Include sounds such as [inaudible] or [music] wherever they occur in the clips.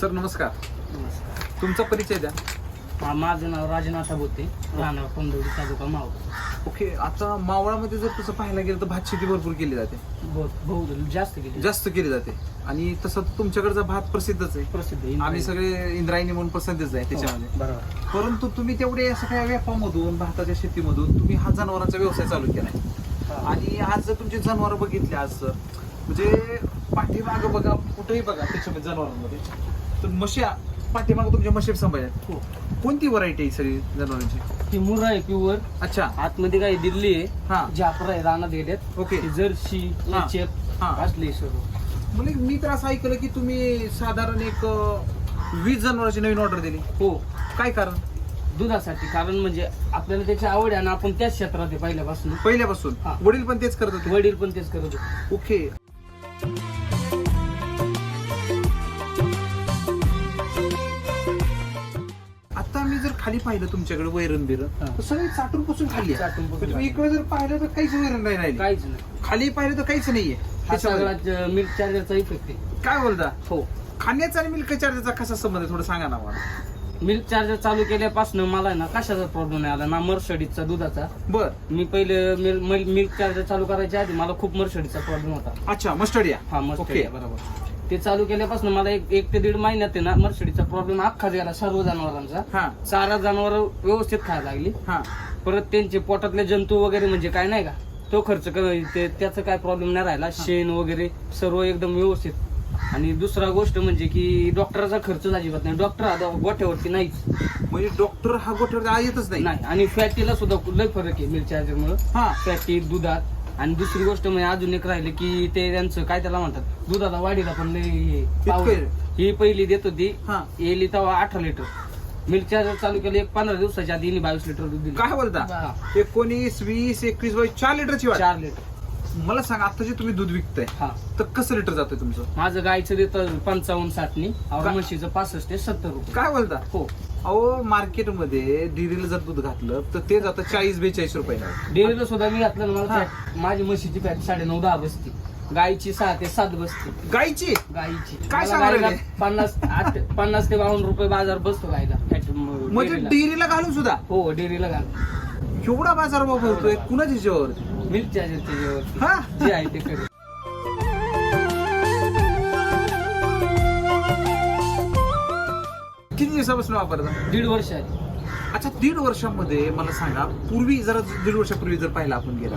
Sir नमस्कार. नमस्कार तुमचा परिचय द्या. हा, माझं नाव राजनाथ बोते राहणार पंधवडी तालुका माव ओके आता मावळामध्ये जर तसं पाहायला गेलं तर भात शेती भरपूर केली जाते. बहुत बहुत जास्त गेली जास्त केली जाते. आणि तसं तुमच्याकडचा भात प्रसिद्धच आहे. प्रसिद्ध आहे. आम्ही सगळे इंद्रायणी म्हणून प्रसिद्धच आहे हो, त्याच्यामध्ये बरोबर. परंतु तुम्ही तेवढे असं काय व्यापामधून भाताच्या शेतीमधून तुम्ही हा जनावरांचा व्यवसाय चालू केलाय. हा. आणि आज जर तुमचे जनावर बघितले आज सर म्हणजे पाठीमाग बघा कुठेही बघा त्याच्यामध्ये जनावरांमध्ये. तर म्हशी पाठीमाग तुमच्या म्हशी सांभाळल्या हो. कोणती व्हरायटी आहे सगळी जनावरांची? ती मुर आहे प्युअर अच्छा. आतमध्ये काही दिल्ली हा. आहे जाफर आहे रानात गेल्यात ओके. ती जर्सी हा. चेप हा. असली सर्व. म्हणजे मी तर असं ऐकलं की तुम्ही साधारण एक अं, वीस जनावरांची नवीन ऑर्डर दिली. हो. काय कारण? दुधासाठी. कारण म्हणजे आपल्याला त्याची आवड आहे आणि आपण त्याच क्षेत्रात आहे पहिल्यापासून. पहिल्यापासून. हा. वडील पण तेच करत होते वडील पण तेच करत होते. ओके. खाली पाहिलं तुमच्याकडे वैरण बिरण. तर सगळी चाटून पुसून खाली आहे. चाटून पुसून पण तुम्ही इकडे जर पाहिलं तर काहीच वैरण नाही राहिली. काहीच नाही. खाली पाहिलं तर काहीच नाहीये. हा त्याच्यामध्ये. सगळा मिल्क चार्जरचा इफेक्ट आहे. काय बोलता? हो. खाण्याचा आणि मिल्क चार्जरचा कसा संबंध आहे? थोडं सांगा ना मला. मिल्क चार्जर चालू केल्यापासून मला ना कशाचा प्रॉब्लेम नाही आला? ना मर्सडीजचा दुधाचा. बर. मी पहिले मिल्क चार्जर चालू करायच्या आधी मला खूप मर्सडीचा प्रॉब्लेम होता. अच्छा मस्टर्ड या हा मस्त ओके. बरोबर. ते चालू केल्यापासून मला एक एक ते दीड महिन्यात आहे ना मर्सडीचा प्रॉब्लेम अख्खा गेला सर्व जनावरांचा. हा. चारा जनावर व्यवस्थित खायला लागली. हा. परत त्यांचे पोटातले जंतू वगैरे म्हणजे काय नाही का तो खर्च कमी ते त्याचा काय प्रॉब्लेम नाही राहिला. शेण वगैरे सर्व एकदम व्यवस्थित. आणि दुसरा गोष्ट म्हणजे की डॉक्टरचा खर्च अजिबात नाही. डॉक्टर आता गोठ्यावरती नाहीच. म्हणजे डॉक्टर हा गोठ्यावर येतच नाही. नाही. आणि फॅटीला सुद्धा लय फरक आहे चार्जर मुळे हा. फॅटी दुधात. आणि दुसरी गोष्ट म्हणजे अजून एक राहिली की ते त्यांचं काय त्याला म्हणतात? दुधाला वाढीला पण लय हे. आहे. ही पहिली देत होती. हा. येली तेव्हा अठरा लिटर. मिल्क चार्जर चालू केलं एक पंधरा दिवसाच्या आधी हिने बावीस लिटर दूध दिलं. काय बोलता? हा. एकोणीस वीस एकवीस बावीस चार लिटरची वाट चार लिटर. मला सांगा आता जे तुम्ही दूध विकताय हा. तर कसं लिटर जातंय तुमचं? माझं गायचं देतं पंचावन्न साठनी का? म्हशीचं पासष्ट ते सत्तर रुपये. काय बोलता? हो. अहो मार्केटमध्ये डिरीला जर दूध घातलं तर ते जातं चाळीस बेचाळीस रुपये डेअरीला सुद्धा मी घातलं ना मला हा. fat- माझी म्हशीची फॅट साडे नऊ दहा बसते. गायची सहा ते सात बसते. गायची? गायची. काय मला सांगायला गायला लागले? पन्नास आठ पन्नास ते बावन्न रुपये बाजार बसतो गायला म्हणजे डेअरीला. घालून सुद्धा? हो डेअरीला घाल एवढा बाजार भाव भरतोय कुणाच्या ह्याच्यावर मिल्क चार्जर त्याच्यावर हा. जे आहे ते करेल. किती दिवसापासून वापरता? दीड वर्ष आधी अच्छा दीड वर्षामध्ये मला सांगा पूर्वी जरा दीड वर्षापूर्वी जर पाहिला आपण गेला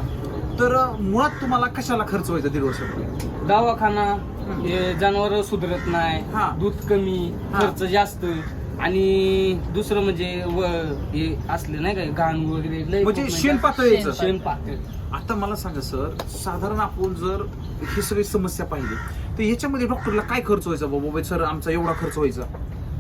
तर मुळात तुम्हाला कशाला खर्च व्हायचा दीड वर्षापूर्वी? दवाखाना हे. जनावर सुधरत हा. नाही दूध कमी हा. खर्च जास्त आणि दुसरं म्हणजे व हे असले नाही का घाण वगैरे लय म्हणजे खूप शेण पातळ यायचं. शेण पातळ आता मला सांगा सर साधारण आपण जर ही सगळी समस्या पाहिली तर याच्यामध्ये डॉक्टरला काय खर्च व्हायचा? बाबा सर आमचा एवढा खर्च व्हायचा.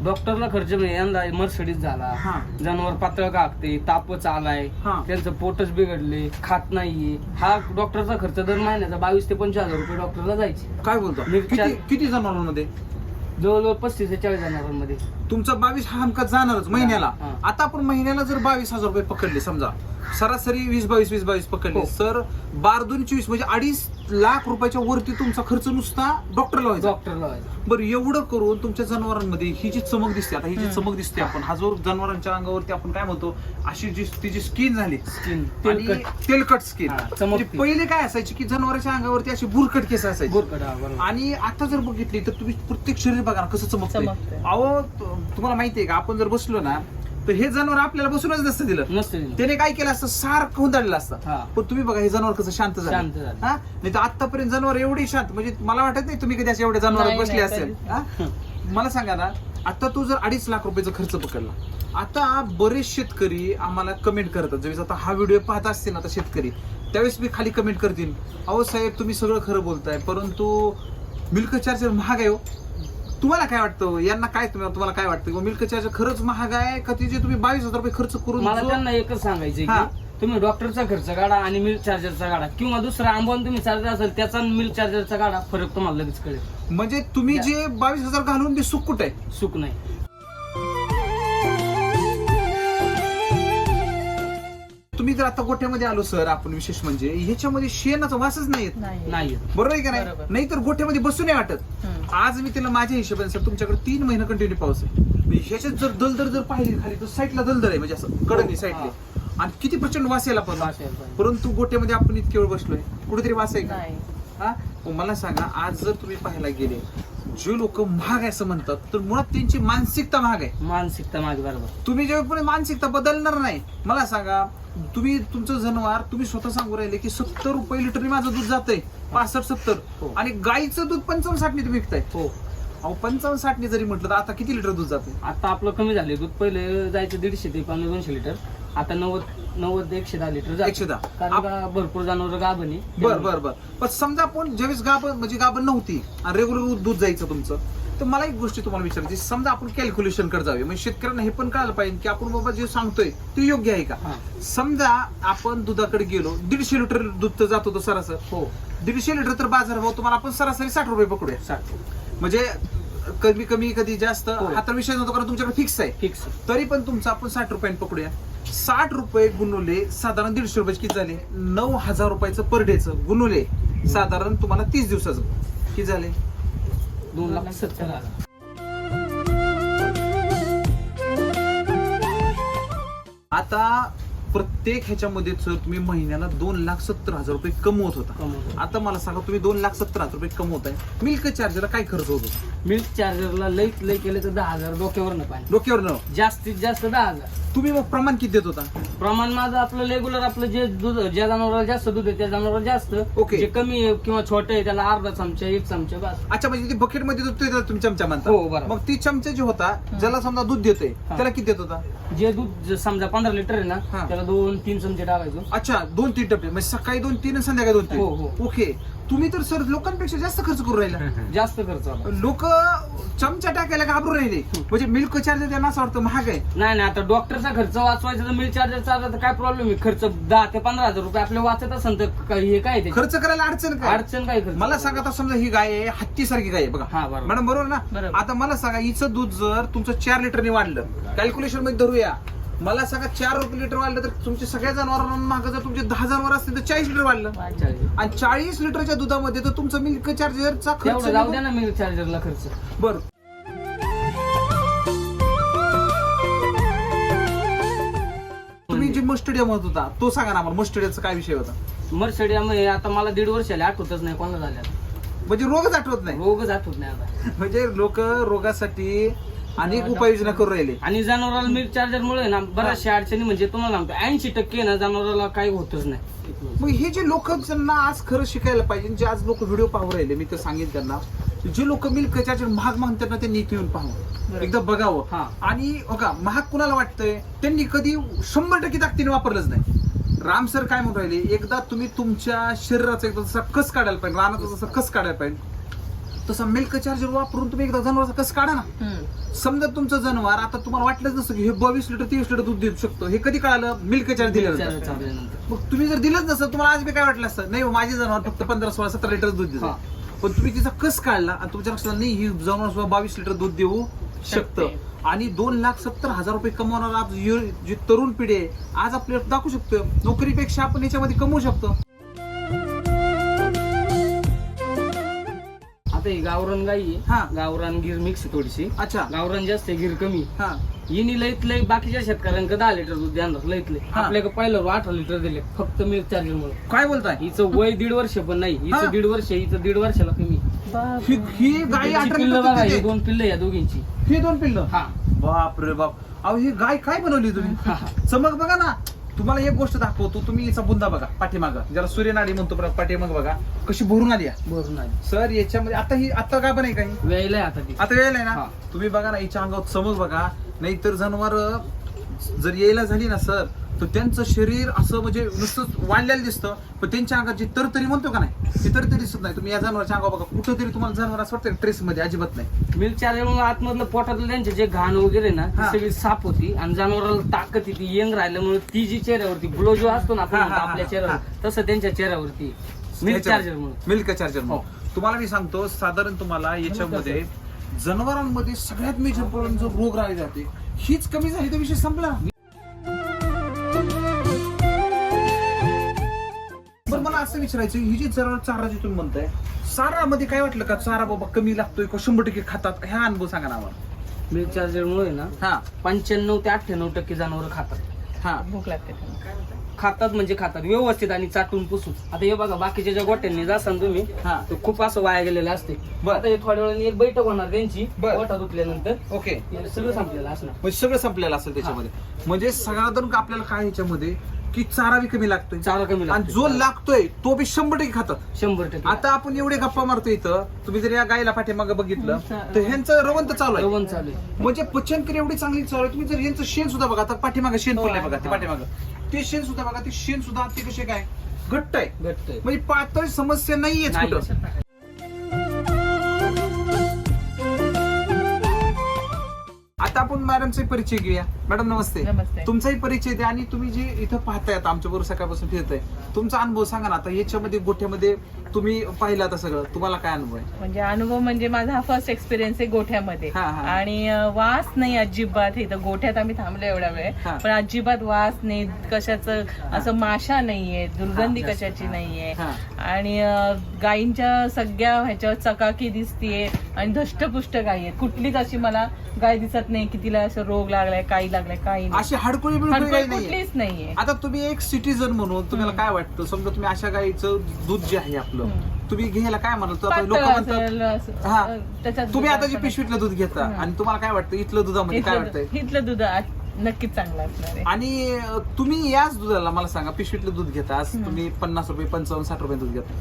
डॉक्टरला खर्च म्हणजे यंदा मर्सडीज झाला. हा. जनावर पातळ कापते तापच आलाय. हा. त्यांचं पोटच बिघडले खात नाहीये. हा डॉक्टरचा खर्च दर महिन्याचा बावीस ते पंचवीस हजार रुपये डॉक्टरला जायचे. काय बोलतो? किती जनावरांमध्ये? जवळजवळ पस्तीस ते चाळीस जनावरांमध्ये. तुमचा बावीस हा हमखास जाणारच महिन्याला. हा. आता आपण महिन्याला जर बावीस हजार रुपये पकडले समजा. सरासरी वीस बावीस वीस बावीस पकडले हो. सर बार दोन चोवीस म्हणजे अडीच लाख रुपयाच्या वरती तुमचा खर्च नुसता डॉक्टरला व्हायचा डॉक्टरला जायचं बरं एवढं करून तुमच्या जनावरांमध्ये ही जी चमक दिसते आता ही जी हम्म. चमक दिसते आपण हा जो जनावरांच्या अंगावरती आपण काय म्हणतो अशी जी तिची स्किन झाली स्किन आणि तेलकट तेलकट स्किन हा, चमकते. पहिले काय असायची की जनावरांच्या अंगावरती अशी बुरकट केस असायची गोरकट हा, बरोबर. आणि आता जर बघितली तर तुम्ही प्रत्येक शरीर बघा ना कसं चमकतंय चमकतंय. अहो तु- तुम्हाला माहितीये का आपण जर बसलो ना तर हे जनावर आपल्याला बसूनच नसतं दिलं. नसतं दिलं. त्याने काय केलं असतं? सारखं असतं. हा. पण तुम्ही बघा हे जनावर कसं शांत झालं. शांत झालं. हा? नाही तर आतापर्यंत जनावर एवढी शांत म्हणजे मला वाटत नाही तुम्ही कधी असे एवढे जनावर नाही, बसले नाही, असेल. हा? मला सांगा ना आता तू जर अडीच लाख रुपयाचा खर्च पकडला. आता बरेच शेतकरी आम्हाला कमेंट करतात. ज्यावेळेस आता हा व्हिडिओ पाहत असतील ना आता शेतकरी त्यावेळेस मी खाली कमेंट करतील. अहो साहेब तुम्ही सगळं खरं बोलताय परंतु मिल्क चार्जर महाग आहे हो. तुम्हाला काय वाटतं? यांना काय तुम्ही तुम्हाला काय वाटतं? मिल्क चार्जर खरंच महाग आहे का? ते जे तुम्ही बावीस हजार रुपये खर्च करून मला जो- त्यांना एकच सांगायचं हा. की तुम्ही डॉक्टरचा खर्च काढा आणि मिल्क चार्जरचा काढा. किंवा दुसरा आंबवून तुम्ही चार्जर असेल त्याचा आणि मिल्क चार्जरचा काढा. फरक तुम्हाला लगेच कळेल. म्हणजे तुम्ही जे बावीस हजार घालून ते सुख कुठे आहे? सुख नाही. तुम्ही जर आता गोठ्यामध्ये आलो सर आपण विशेष म्हणजे ह्याच्यामध्ये शेणाचा वासच नाही येत. नाही नाही बरोबर आहे का नाही? बरोबर. नाही तर गोठ्यामध्ये बसू नाही वाटत. हम्म. आज मी त्याला माझ्या हिशोबाने सर तुमच्याकडे तीन महिने कंटिन्यू पाऊस आहे. म्हणजे ह्याच्यात जर दलदर जर पाहिली खाली तर साईडला दलदर आहे म्हणजे असं कडनी साईडला. आणि किती प्रचंड वास यायला पण. वास यायला पाहिजे. परंतु गोट्यामध्ये आपण इतके वेळ बसलोय. कुठेतरी वास आहे का? नाही. हा? मग मला सांगा आज जर तुम्ही पाहायला गेले जे लोक महाग आहे असं म्हणतात तर मुळात त्यांची मानसिकता महाग आहे. मानसिकता माझी बरोबर. तुम्ही जेव्हा पुढे मानसिकता बदलणार नाही मला सांगा तुम्ही तुमचं जनावर तुम्ही स्वतः सांगू राहिले की सत्तर रुपये लिटरने माझं दूध जातंय. पासष्ट सत्तर. हो. आणि गाईचं दूध पंचावन्न साठने तुम्ही विकताय. हो. अहो पंचावन्न साठने जरी म्हटलं तर आता किती लिटर दूध जाते आता आपलं कमी झाले दूध. पहिले जायचं दीडशे ते पावणे दोनशे लिटर. आता नव्वद नव्वद ते एकशे दहा लिटर जातं. एकशे दहा. कारण का भरपूर जनावर गाभणी बर बर बर. पण समजा आपण ज्यावेळेस गाभण म्हणजे गाभण नव्हती आणि रेग्युलर दूध जायचं तुमचं तर मला एक गोष्ट तुम्हाला विचारायची समजा आपण कॅल्क्युलेशनकडे जाऊया. म्हणजे शेतकऱ्यांना हे पण कळायला पाहिजे की आपण बाबा जे सांगतोय ते योग्य आहे का? समजा आपण दुधाकडे गेलो दीडशे लिटर दूध तर जात होतं सरासर. हो. दीडशे लिटर तर बाजार भाव तुम्हाला आपण सरासरी साठ रुपये पकडूया. साठ. म्हणजे कमी कमी कधी जास्त हो. हा तर विषय नव्हतो कारण तुमच्याकडे फिक्स आहे. फिक्स तरी पण तुमचं आपण साठ रुपयांनी पकडूया. साठ रुपये गुणवले साधारण दीडशे रुपये किती झाले? नऊ हजार रुपयाचं पर डेचं गुणवले साधारण तुम्हाला तीस दिवसाचं. किती झाले? दोन लाख सत्तर हजार. आता प्रत्येक ह्याच्यामध्ये सर तुम्ही महिन्याला दोन लाख सत्तर हजार रुपये कमवत होता. कमवतो. आता मला सांगा तुम्ही दोन लाख सत्तर हजार रुपये कमवताय. मिल्क चार्जरला काय खर्च होतो? मिल्क चार्जरला लईत लई केले तर दहा हजार डोक्यावर न पाहिजे. डोक्यावर न जास्तीत जास्त दहा हजार. तुम्ही मग प्रमाण किती देत होता प्रमाण माझं आपलं रेग्युलर आपलं जे दूध ज्या जनावराला जास्त दूध आहे त्या जनावराला जास्त ओके. जे कमी आहे किंवा छोटे आहे त्याला अर्धा चमचा एक चमचा बस अच्छा म्हणजे ती बकेटमध्ये दूध देतात तुम्ही चमचा म्हणता हो, बरोबर. मग ती चमचा जे होता ज्याला समजा दूध देते हा. त्याला किती देत होता जे दूध जे समजा पंधरा लिटर आहे हा. ना त्याला दोन तीन चमचे टाकायचो अच्छा दोन तीन टप्पे म्हणजे सकाळी दोन तीन आणि संध्याकाळी दोन हो, हो. तीन ओके तुम्ही तर सर लोकांपेक्षा जास्त खर्च करू राहिला. जास्त खर्च आला. लोक चमचा टाकायला घाबरू राहिले. म्हणजे मिल्क चार्जर त्यांना असं वाटतं महाग आहे. नाही नाही आता डॉक्टरचा खर्च वाचवायचा तर मिल चार्जर चालला तर काय प्रॉब्लेम आहे? खर्च दहा ते पंधरा हजार रुपये आपले वाचत असेल तर काय- हे काय ते खर्च करायला अडचण काय? अडचण काय खर्च? मला सांगा आता समजा ही गाय आहे हत्ती सारखी गाय आहे बघा. हा, बरोबर. मॅडम बरोबर ना? बरोबर. आता मला सांगा हिचं दूध जर तुमचं चार लिटरने वाढलं कॅल्क्युलेशनमध्ये धरूया. मला सांगा चार रुपये लिटर वाढलं तर तुमच्या सगळ्या जनावरांना मागं जर तुमचे दहा जनावर असतील तर चाळीस लिटर वाढलं. आणि चाळीस लिटरच्या दुधामध्ये तर तुमचं मिल्क चार्जरचा खर्च तेवढं जाऊ द्या ना मिल चार्जरला खर्च. बर. तुम्ही जे मस्टडिया म्हणत होता तो सांगा ना आम्हाला मस्टडियाचा काय विषय होता? मर्सडियामध्ये आता मला दीड वर्ष आले आठवतच नाही कोणाला झाल्या म्हणजे रोगच आठवत नाही? रोगच आठवत नाही आता. [laughs] म्हणजे लोक रोगासाठी अनेक उपाययोजना करू राहिले. आणि जनावराला मिल्क चार्जर मुळे ना बऱ्याचशा अडचणी म्हणजे तुम्हाला सांगतो ऐंशी टक्के ना जनावराला काही होतच नाही. मग हे जे लोक ज्यांना आज खरं शिकायला पाहिजे जे आज लोक व्हिडिओ पाहू राहिले मी तर सांगेन त्यांना जे लोक मिल्क चार्जर महाग मागतात ना त्यांनी इथे येऊन पाहावं. एकदा बघावं. हा. आणि बघा महाग कुणाला वाटतंय? त्यांनी कधी शंभर टक्के ताकदीने वापरलंच नाही. राम सर काय म्हणून राहिले? एकदा तुम्ही तुमच्या शरीराचा एकदा जसा कस काढायला पाहिजे रानाचा जसा कस काढायला पाहिजे? तसा मिल्क चार्जर वापरून तुम्ही एकदा जनावराचा कस काढा ना. समजा तुमचं जनावर आता तुम्हाला वाटलंच नसतं की हे बावीस लिटर तेवीस लिटर दूध देऊ शकतो. हे कधी कळालं? मिल्क मिल्क दिलं मग तुम्ही जर दिलंच नसतं तुम्हाला आज बी काय वाटलं असतं? नाही हो, माझे जनावर फक्त पंधरा सोळा सतरा लिटर दूध देतं. पण तुम्ही तिचा कस काढला? आणि तुमच्या लक्षात आलं, नाही ही जनावर सुद्धा बावीस लिटर दूध देऊ शकतं. शकते. आणि दोन लाख सत्तर हजार रुपये कमवणार आज यु- जी तरुण पिढी आहे आज आपल्याला दाखवू शकतो. नोकरीपेक्षा आपण याच्यामध्ये कमवू शकतो. आता ही गावरान गाई हा. आहे गावरान गिर मिक्स आहे थोडीशी. अच्छा. गावरान जास्त आहे गिर कमी हा. हिनी लईत लई बाकीच्या शेतकऱ्यांकडे दहा लिटर दूध देणार लईत लई. हा. आपल्याकडे पहिलं अठरा लिटर दिले फक्त मिल्क चार्जर मुळे काय बोलताय? हिचं वय दीड वर्ष पण नाही. हा. हिचं दीड वर्ष हिचं दीड वर्षाला कमी ही ही गाय हिची अठरा पिल्लं लिटर बघा दूध ही देते. दोन पिल्लं या दोघींची. ही दोन पिल्लं? हा. बाप रे बाप. अहो ही गाय काय बनवली तुम्ही? चमक बघा ना. तुम्हाला एक गोष्ट दाखवतो तुम्ही हिचा बुंदा बघा पाठीमाग. ज्याला सूर्यनाडी म्हणतो बरं, पाठीमाग बघा. कशी भरून आली आहे. बरोबर नाही सर याच्यामध्ये आता ही आता काय पण आहे काही? वेळेला आहे आता ती. आता वेळ आहे ना? हा. तुम्ही बघा ना हिच्या अंगावर चमक बघा. नाहीतर जनावर जर यायला झाली ना सर तर त्यांचं शरीर असं म्हणजे नुसतं वाढलेलं दिसतं. पण त्यांच्या अंगात जी तरतरी म्हणतो का नाही ती तरतरी दिसत नाही. तुम्ही या जनावरच्या अंगावर बघा कुठंतरी तुम्हाला जनावर असं वाटतं ट्रेस मध्ये अजिबात नाही. मिल्क आतमधलं पोटातलं त्यांचे जे घाण वगैरे ना ती हा. सगळी साफ होती आणि जनावराला ताकद येते यंग राहिल्यामुळे ती जी चेहऱ्यावरती ग्लो जो असतो ना आपण हा, हा, म्हणतो हा, आपल्या हा. चेहऱ्यावर तसं त्यांच्या चेहऱ्यावरती मिल्क चार्जर मुळे मिल्क चार्जर हो. तुम्हाला मी सांगतो साधारण तुम्हाला याच्यामध्ये जनावरांमध्ये सगळ्यात मेजर प्रॉब्लेम जो रोग राहिले जाते हीच कमी झाली तर विषय संपला. असं विचारायचं ही जी जरा चारा जी तुम्ही म्हणताय चारामध्ये काय वाटलं का? चारा बाबा कमी लागतोय का? शंभर टक्के खातात ह्या अनुभव सांगा ना आम्हाला. मिल्क चार्जर मुळे ना हा. पंच्याण्णव ते अठ्ठ्याण्णव टक्के जनावर खातात. हा. भूक लागते. खातात म्हणजे खातात व्यवस्थित आणि चाटून पुसून. आता हे बघा बाकीच्या ज्या गोट्यांनी जासान तुम्ही हा. ते खूप असं वाया गेलेलं असते. बर. आता हे थोड्या वेळाने एक बैठक होणार त्यांची बर. गोठा धुतल्यानंतर. ओके. हे सगळं संपलेलं असणार. म्हणजे सगळं संपलेलं असेल त्याच्यामध्ये. म्हणजे सगळ्यातून आपल्याला काय ह्याच्यामध्ये की चारा बी कमी लागतोय. चारा कमी आणि. जो लागतोय तो बी शंभर टक्के खातात. शंभर टक्के. आता आपण एवढे गप्पा मारतो इथं तुम्ही जर या गायला पाठीमागं बघितलं तर ह्यांचं रवंत चालू आहे. रवण चालू आहे. म्हणजे पचनक्रिया एवढी चांगली चालू आहे तुम्ही जर यांचं शेण सुद्धा बघा आता पाठीमागं शेण हो, पडलंय बघा ते हा. पाठीमागं. ते शेण सुद्धा बघा ते शेण सुद्धा ते कसे काय? घट्ट आहे. घट्ट आहे. म्हणजे पातळ समस्या नाही. कुठं. आता आपण मॅडमचा परिचय घेऊया. मॅडम नमस्ते. नमस्ते. तुमचाही परिचय द्या आणि तुम्ही जे इथं पाहताय आमच्या बरोबर सकाळपासून फिरताय तुमचा अनुभव सांगा ना. आता याच्यामध्ये गोठ्यामध्ये तुम्ही पाहिलं आता सगळं. तुम्हाला काय अनुभव आहे? म्हणजे अनुभव म्हणजे माझा हा फर्स्ट एक्सपिरियन्स आहे गोठ्यामध्ये. हा, हा. आणि अं, वास नाही अजिबात इथं गोठ्यात आम्ही थांबलो एवढा वेळ. हा. पण अजिबात वास नाही. कशाचं असं माशा नाहीये. दुर्गंधी. कशाची नाहीये. हा. आणि अं, गायींच्या सगळ्या ह्याच्यावर चकाकी दिसतीये. आणि धष्टपुष्ट गायी आहेत. कुठलीच अशी मला गाय दिसत नाही की तिला असं रोग लागलाय काही लागलाय काही नाही. अशी हाडकुळी बिडकुळी हडकुळ काही नाहीये. कुठलीच नाहीये. आता तुम्ही एक सिटीजन म्हणून तुम्हाला काय वाटतं? समजा तुम्ही अशा गाईचं दूध जे आहे आपलं हम्म. तुम्ही घ्यायला काय म्हणाल? तर लोक म्हणतात असेल, असं, हा. अं, त्याच्यात तुम्ही आता जे दुधात पिशवीतलं दूध घेता हम्म. आणि तुम्हाला काय वाटतं? इथलं दुधामध्ये काय वाटतंय? इथलं इथलं दूध नक्कीच चांगलं असणार आहे. आणि अं, तुम्ही याच दुधाला मला सांगा पिशवीतलं दूध घेता आज. तुम्ही पन्नास रुपये पंचावन्न साठ रुपये दूध घेता.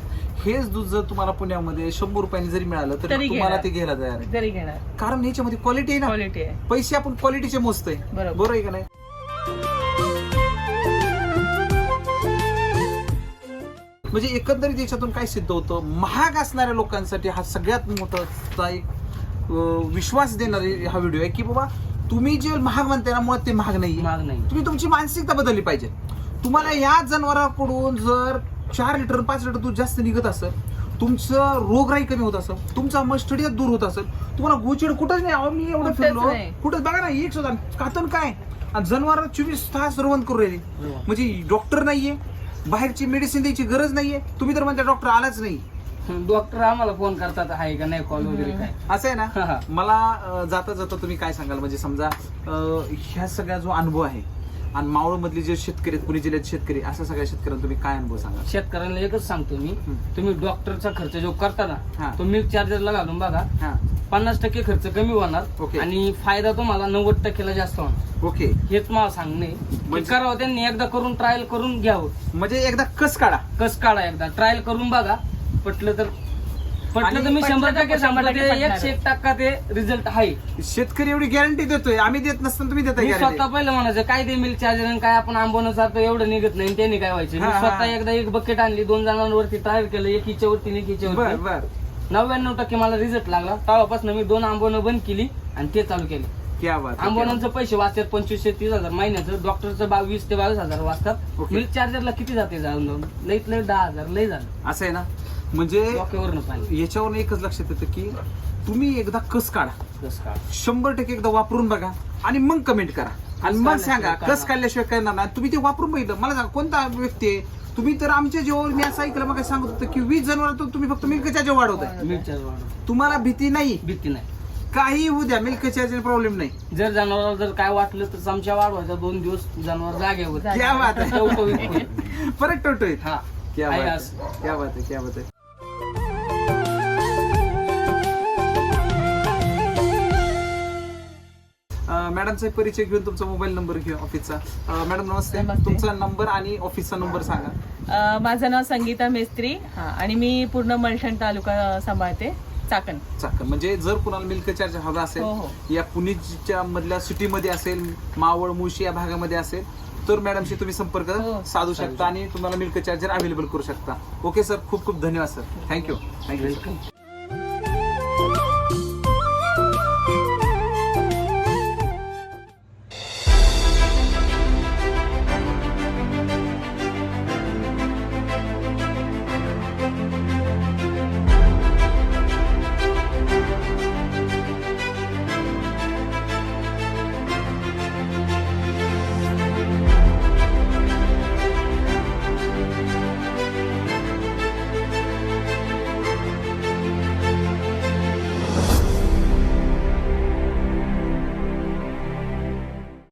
हेच दूध जर तुम्हाला पुण्यामध्ये शंभर रुपयांनी जरी मिळालं तरी तरी तुम्हाला घेणार. ते घ्यायला तयार आहे. जरी घेणार. कारण ह्याच्यामध्ये क्वालिटी आहे ना. क्वालिटी आहे. पैसे आपण क्वालिटीचे मोजतोय. बरोबर. बरोबर आहे का नाही? म्हणजे एकंदरीत याच्यातून काय सिद्ध होतं? महाग असणाऱ्या लोकांसाठी हा सगळ्यात मोठा एक अं, विश्वास देणारी हा व्हिडिओ आहे की बाबा तुम्ही जे महाग म्हणताय ना मुळात ते महाग नाही महाग नाही तुम्ही तुमची मानसिकता बदलली पाहिजे. तुम्हाला या जनावरांकडून जर चार लिटर पाच लिटर दूध जास्त निघत असेल तुमचं रोगराई कमी होत असेल तुमचा मस्टडिया दूर होत असेल तुम्हाला गोचिड कुठंच नाही. अहो मी एवढं कुठंच फिरलो. नाही. कुठंच बघा ना एक सुद्धा कातन काय? आणि जनावर चोवीस तास रवंत करू राहिली. हो. म्हणजे डॉक्टर नाहीये. बाहेरची मेडिसिन द्यायची गरज नाहीये. तुम्ही तर म्हणता डॉक्टर आलाच नाही. डॉक्टर आम्हाला फोन करतात आहे का नाही कॉल वगैरे काय? असं आहे ना. मला अं, जाता जाता तुम्ही काय सांगाल? म्हणजे समजा अं, ह्या सगळ्या जो अनुभव आहे आणि मावळ मधले जे शेतकरी आहेत पुणे जिल्ह्यात शेतकरी अशा सगळ्या शेतकऱ्यांना तुम्ही काय अनुभव सांगाल? शेतकऱ्यांना एकच सांगतो मी. हम्म. तुम्ही डॉक्टरचा खर्च जो करता हा. ना तो मिल्क चार्जरला घालून बघा. हा. पन्नास टक्के खर्च कमी होणार. ओके. आणि फायदा तुम्हाला नव्वद टक्केला जास्त होणार. ओके. हेच मला सांगणे. म्हणजे- करावं त्यांनी एकदा करून ट्रायल करून घ्यावं. म्हणजे एकदा कस काढा? कस काढा एकदा? ट्रायल करून बघा. पटलं तर पटलं आणि तर मी शंभर टक्के शंभर सांगतो टक्के ते पटणार. एकशे एक टक्का ते रिझल्ट आहे. शेतकरी एवढी गॅरंटी देतोय. आम्ही देत नसताना तुम्ही देताय मी स्वतः पहिलं म्हणायचं काय ते मिल्क चार्जर आणि काय आपण आंबवणं चालतो एवढं निघत नाही त्यांनी काय व्हायचं? मी हा, हा, स्वतः. एकदा एक बकेट आणली दोन जणांवरती ट्रायल केलं एक हिच्यावरती एक बर हिच्यावरती. बर नव्याण्णव टक्के मला रिझल्ट लागला. तेव्हापासून मी दोन आंबवणं बंद केली आणि ते चालू केले. क्या बात आहे, क्या आंबवणांचं पैसे वाचतात पंचवीसशे तीस हजार महिन्याचं डॉक्टरचं बावीस ते बावीस हजार वाचतात. ओके. मिल्क चार्जरला किती जाते जाऊन जाऊन? लईत लई दहा हजार लई झालं. असं आहे ना? म्हणजे डोक्यावरनं पाणी. याच्यावरून एकच लक्षात येतं की तुम्ही एकदा कस काढा. कसं काय शंभर टक्के एकदा वापरून बघा आणि मग कमेंट करा. आणि मग सांगा. कस काढल्याशिवाय करणार ना तुम्ही ते वापरून बघितलं. मला सांगा कोणता व्यक्ती आहे? तुम्ही तर आमच्या जेव्हा मी असं ऐकलं मग काय सांगत होतं की वीस जनावर तुम्ही फक्त मिल्क चार्जर वाढवताय. वाढव तुम्हाला भीती नाही? भीती नाही. काही होऊ द्या मिल्क चार्जर प्रॉब्लेम नाही. जर जनावराला जर काय वाटलं तर चमच्या वाढवायचा. दोन दिवस जनावर जागेवर. क्या बात आहे. [laughs] टवटवीत होईल. फरक टवटवीत हा. क्या आहे आहे. असं. क्या बात आहे क्या बात आहे. मॅडमचा परिचय घेऊन तुमचा मोबाईल नंबर घेऊ ऑफिसचा. मॅडम नमस्ते. तुमचा नंबर आणि ऑफिसचा नंबर सांगा. माझं नाव संगीता मेस्त्री. हा, आणि मी पूर्ण मलठण तालुका सांभाळते. चाकण. चाकण. म्हणजे जर कुणाला मिल्क चार्ज हवा हो, असेल हो. या पुणेच्या मधल्या सिटीमध्ये असेल मावळ मुळशी या भागामध्ये असेल तर मॅडमशी तुम्ही संपर्क हो. साधू शकता आणि तुम्हाला मिल्क चार्जर अवेलेबल करू शकता. ओके सर खूप खूप धन्यवाद सर थँक्यू थँक्यू वेलकम